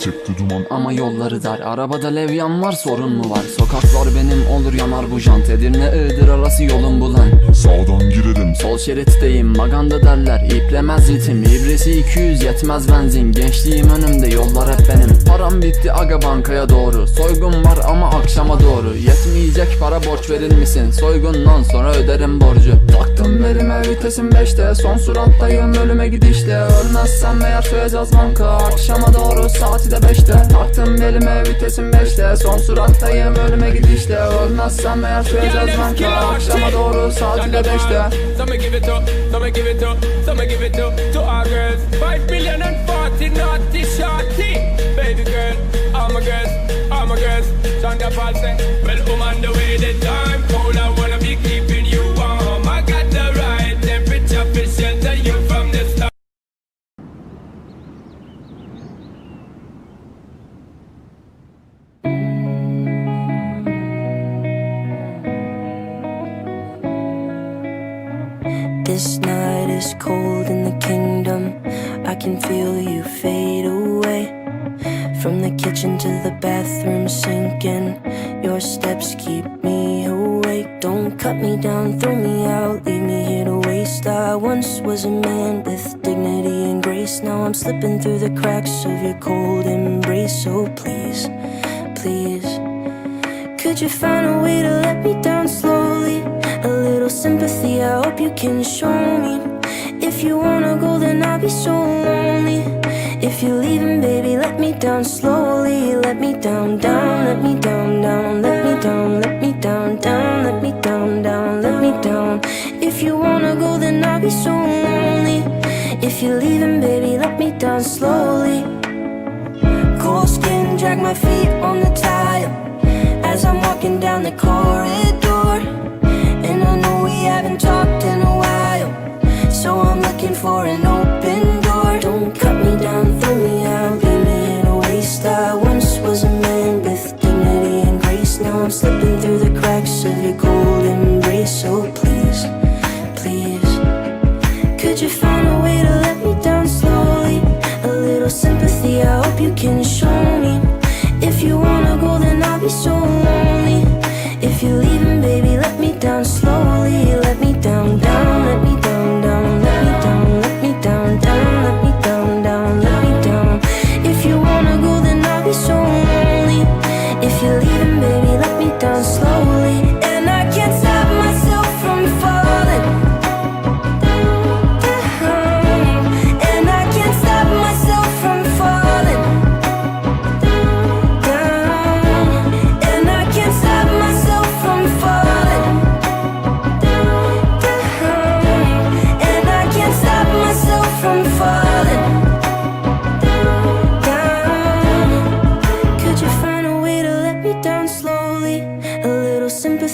çıktı duman. Ama yolları dar Arabada levyan var sorun mu var? Sokaklar benim olur yanar bu jant. Edirne Iğdır arası yolun bulan Sağdan girerim Sol şeritteyim maganda derler İplemez ritim. İbresi 200 yetmez benzin. Gençliğim önümde yollar hep benim. Param bitti aga bankaya doğru. Soygun var ama akşama doğru. Yetmeyecek para borç verir misin? Soygundan sonra öderim borcu. Taktım belime vitesim 5'te Son surattayım ölüme gidişte. Ölmezsem eğer soyacağız banka. Akşama doğru saati de 5'te Taktım belime vitesim 5'te Son surattayım ölüme gidişte Ölmezsem eğer soyacağız banka Akşama doğru saati de 5'te Some give it up, some give it up, some give it up to our girls. Five million and forty naughty shorty. Baby girl, all my girls, all my girls. Shonda Paul say, well, I'm on the way, the time This night is cold in the kingdom. I can feel you fade away. From the kitchen to the bathroom sinking. Your steps keep me awake. Don't cut me down, throw me out, leave me here to waste. I once was a man with dignity and grace. Now I'm slipping through the cracks of your cold embrace. So please, please. Could you find a way to let me down slowly? Sympathy, I hope you can show me. If you wanna go, then I'll be so lonely. If you're leaving, baby, let me down slowly. Let me down, down, let me down, down, let me down, let me down, down, let me down, down, let me down. If you wanna go, then I'll be so lonely. If you're leaving, baby, let me down slowly. Cold skin, drag my feet I'm slipping through the cracks of your cold embrace. So please, please. Could you find a way to let me down slowly? A little sympathy, I hope you can show me. If you wanna go, then I'll be so lonely. If you're leaving, baby, let me down slowly. Let me down, down, let me down, down, let me down, let me down, down, let me down, down, let me down. If you wanna go, then I'll be so lonely. If you're leaving, baby, down slowly.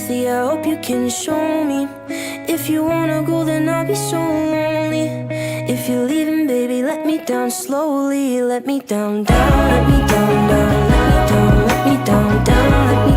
see, I hope you can show me. If you wanna go, then I'll be so lonely. If you're leaving, baby, let me down slowly. Let me down, down, let me down, down, let me down, let me down, down, let me down.